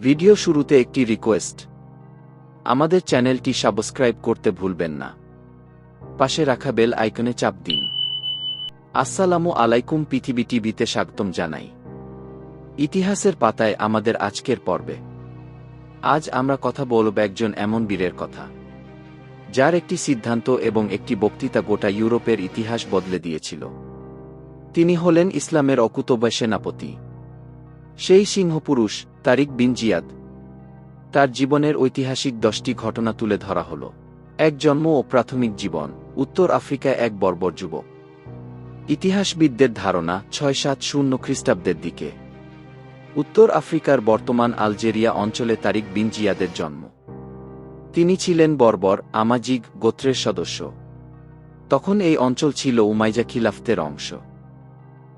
Video শুরুতে একটি request আমাদের চ্যানেলটি সাবস্ক্রাইব করতে ভুলবেন না। পাশে রাখা বেল আইকনে চাপ দিন। আসসালামু আলাইকুম পৃথিবী টিভিতে স্বাগতম জানাই। ইতিহাসের পাতায় আমাদের আজকের পর্বে। আজ আমরা কথা বলব একজন এমন বীরের কথা, যার একটি সিদ্ধান্ত এবং একটি বক্তৃতা গোটা ইউরোপের ইতিহাস বদলে দিয়েছিল। তিনি হলেন ইসলামের অকুতব্য সেনাপতি। সেই সিংহপুরুষ তারিক বিন জিয়াদ। তার জীবনের ঐতিহাসিক দশটি ঘটনা তুলে ধরা হল। এক জন্ম ও প্রাথমিক জীবন, উত্তর আফ্রিকায় এক বর্বর যুবক। ইতিহাসবিদদের ধারণা, ছয় সাত শূন্য খ্রিস্টাব্দের দিকে। উত্তর আফ্রিকার বর্তমান আলজেরিয়া অঞ্চলে তারিক বিন জিয়াদের জন্ম। তিনি ছিলেন বর্বর, আমাজিগ গোত্রের সদস্য। তখন এই অঞ্চল ছিল উমাইজা খিলাফতের অংশ।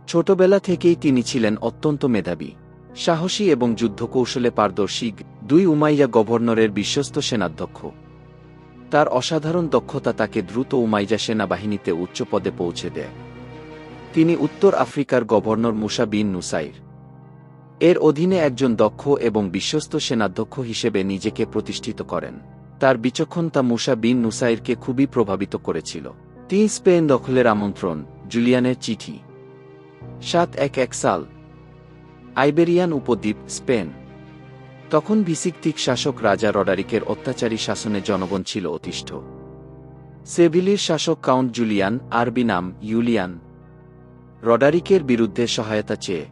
ছোটবেলা থেকেই তিনি ছিলেন অত্যন্ত মেধাবী। সাহসী এবং যুদ্ধকৌশলে পারদর্শী দুই উমাইয়া গভর্নরের বিশ্বস্ত সেনাধ্যক্ষ। তার অসাধারণ দক্ষতা তাকে দ্রুত উমাইজা সেনাবাহিনীতে উচ্চ পদে পৌঁছে দেয়। তিনি উত্তর আফ্রিকার গভর্নর মুসা বিন নুসাইর। এর অধীনে একজন দক্ষ এবং বিশ্বস্ত সেনাধ্যক্ষ হিসেবে নিজেকে প্রতিষ্ঠিত করেন। তার বিচক্ষণতা মুসা বিন নুসাইরকে খুবই প্রভাবিত করেছিল। তিন স্পেন দখলের আমন্ত্রণ, জুলিয়ানের চিঠি। সাত এক এক সাল আইবেরিয়ান উপদ্বীপ, স্পেন। তখন ভিসিকতিক শাসক রাজা রডারিকের অত্যাচারী শাসনে জনগণ ছিল অতিষ্ঠ। সেভিলির শাসক কাউন্ট জুলিয়ান, আরবি নাম ইউলিয়ান। রডারিকের বিরুদ্ধে সহায়তা চেয়ে।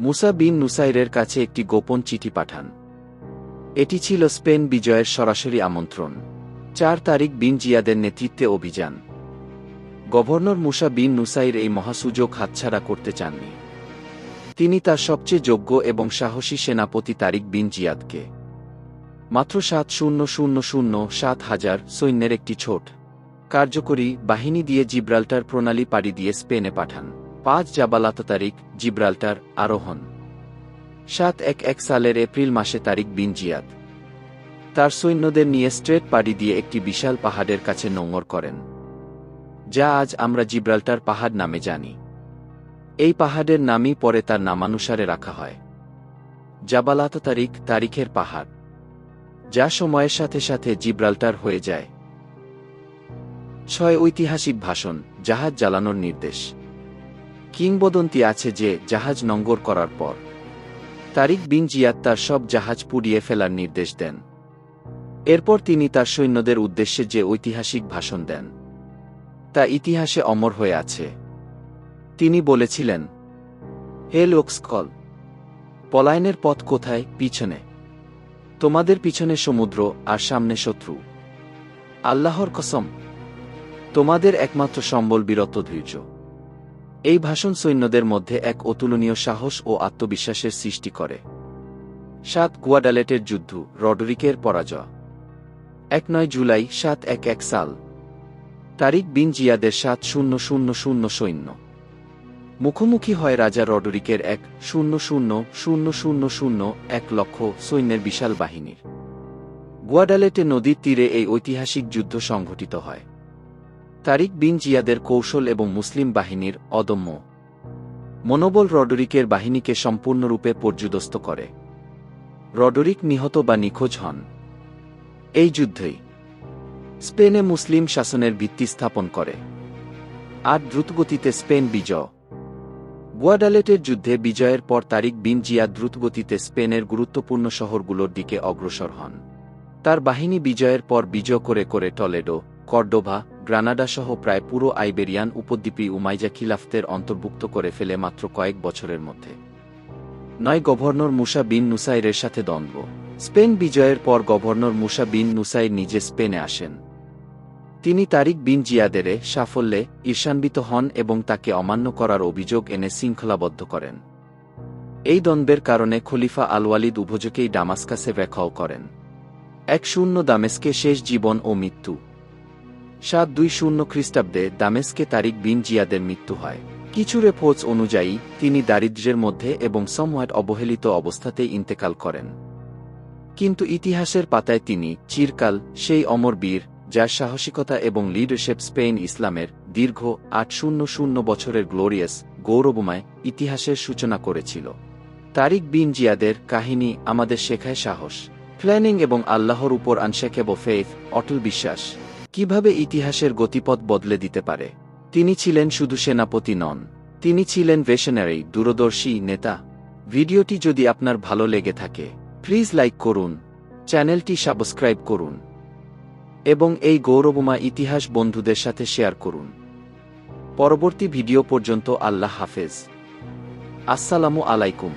মুসা বিন নুসাইরের কাছে একটি গোপন চিঠি পাঠান। এটি ছিল স্পেন বিজয়ের সরাসরি আমন্ত্রণ। চার তারিখ বিন জিয়াদের নেতৃত্বে অভিযান। গভর্নর মুসা বিন নুসাইর এই মহাসুযোগ হাতছাড়া করতে চাননি। তিনি তার সবচেয়ে যোগ্য এবং সাহসী সেনাপতি তারিক বিন জিয়াদকে। মাত্র সাত শূন্য শূন্য শূন্য সাত হাজার সৈন্যের একটি ছোট, কার্যকরী বাহিনী দিয়ে জিব্রাল্টার প্রণালী পাড়ি দিয়ে স্পেনে পাঠান। পাঁচ জাবালাত তারিখ, জিব্রাল্টার আরোহণ। সাত এক এক সালের এপ্রিল মাসে তারিখ বিন জিয়াদ তার সৈন্যদের নিয়ে স্ট্রেট পাড়ি দিয়ে একটি বিশাল পাহাড়ের কাছে নোঙর করেন। যা আজ আমরা জিব্রাল্টার পাহাড় নামে জানি। এই পাহাড়ের নামই পরে তার নামানুসারে রাখা হয়। জাবালাত তারিখ তারিখের পাহাড়। যা সময়ের সাথে সাথে জিব্রাল্টার হয়ে যায়। ছয় ঐতিহাসিক ভাষণ, জাহাজ জ্বালানোর নির্দেশ। কিংবদন্তি আছে যে, জাহাজ নঙ্গর করার পর। তারিক বিন জিয়াদ তার সব জাহাজ পুড়িয়ে ফেলার নির্দেশ দেন। এরপর তিনি তার সৈন্যদের উদ্দেশ্যে যে ঐতিহাসিক ভাষণ দেন। তা ইতিহাসে অমর হয়ে আছে। তিনি বলেছিলেন, হে লোকস্কল, পলায়নের পথ কোথায়? পিছনে। তোমাদের পিছনে সমুদ্র আর সামনে শত্রু। আল্লাহর কসম, তোমাদের একমাত্র সম্বল বীরত্ব ধৈর্য। এই ভাষণ সৈন্যদের মধ্যে এক অতুলনীয় সাহস ও আত্মবিশ্বাসের সৃষ্টি করে। সাত কুয়াডালেটের যুদ্ধ, রডরিকের পরাজয়। এক নয় জুলাই সাত এক এক সাল। তারিক বিন জিয়াদের সাত শূন্য শূন্য শূন্য সৈন্য। মুখোমুখি হয় রাজা রডরিকের এক শূন্য শূন্য শূন্য শূন্য শূন্য এক লক্ষ সৈন্যের বিশাল বাহিনীর। গুয়াডালেটে নদীর তীরে এই ঐতিহাসিক যুদ্ধ সংঘটিত হয়। তারিক বিন জিয়াদের কৌশল এবং মুসলিম বাহিনীর অদম্য মনোবল রডরিকের বাহিনীকে সম্পূর্ণরূপে পর্যুদস্ত করে। রডরিক নিহত বা নিখোঁজ হন। এই যুদ্ধই স্পেনে মুসলিম শাসনের ভিত্তি স্থাপন করে। আর দ্রুতগতিতে স্পেন বিজয় গুয়াডালেটের যুদ্ধে বিজয়ের পর তারিক বিন জিয়া দ্রুতগতিতে স্পেনের গুরুত্বপূর্ণ শহরগুলোর দিকে অগ্রসর হন। তার বাহিনী বিজয়ের পর বিজয় করে করে টলেডো, কর্ডোভা, গ্রানাডা সহ প্রায় পুরো আইবেরিয়ান উপদ্বীপী উমাইজা খিলাফতের অন্তর্ভুক্ত করে ফেলে মাত্র কয়েক বছরের মধ্যে। নয় গভর্নর মুসা বিন নুসাইরের সাথে দ্বন্দ্ব। স্পেন বিজয়ের পর গভর্নর মুসা বিন নুসাইর নিজে স্পেনে আসেন। তিনি তারিক বিন জিয়াদেরে সাফল্যে ঈর্ষান্বিত হন এবং তাকে অমান্য করার অভিযোগ এনে শৃঙ্খলাবদ্ধ করেন। এই দ্বন্দ্বের কারণে খলিফা আলওয়ালিদ উভযোগেই ডামাস্কাসে ব্যাখ্যাও করেন। এক শূন্য দামেস্কে শেষ জীবন ও মৃত্যু। সাত দুই শূন্য খ্রিস্টাব্দে দামেস্কে তারিক বিন জিয়াদের মৃত্যু হয়। কিছু রেফোজ অনুযায়ী, তিনি দারিদ্র্যের মধ্যে এবং সমওয়াট অবহেলিত অবস্থাতেই ইন্তেকাল করেন। কিন্তু ইতিহাসের পাতায় তিনি, চিরকাল, সেই অমর বীর যার সাহসিকতা এবং লিডারশিপ স্পেন ইসলামের দীর্ঘ আট শূন্য শূন্য বছরের গ্লোরিয়াস গৌরবময় ইতিহাসের সূচনা করেছিল। তারিক বিন জিয়াদের কাহিনী আমাদের শেখায় সাহস। প্ল্যানিং এবং আল্লাহর উপর আনশেকেব ফেইথ অটল বিশ্বাস। কীভাবে ইতিহাসের গতিপথ বদলে দিতে পারে? তিনি ছিলেন শুধু সেনাপতি নন। তিনি ছিলেন ভেশনারি দূরদর্শী নেতা। ভিডিওটি যদি আপনার ভালো লেগে থাকে প্লিজ লাইক করুন। চ্যানেলটি সাবস্ক্রাইব করুন। এবং এই গৌরবমা ইতিহাস বন্ধুদের সাথে শেয়ার করুন। পরবর্তী ভিডিও পর্যন্ত আল্লাহ হাফেজ। আসসালামু আলাইকুম।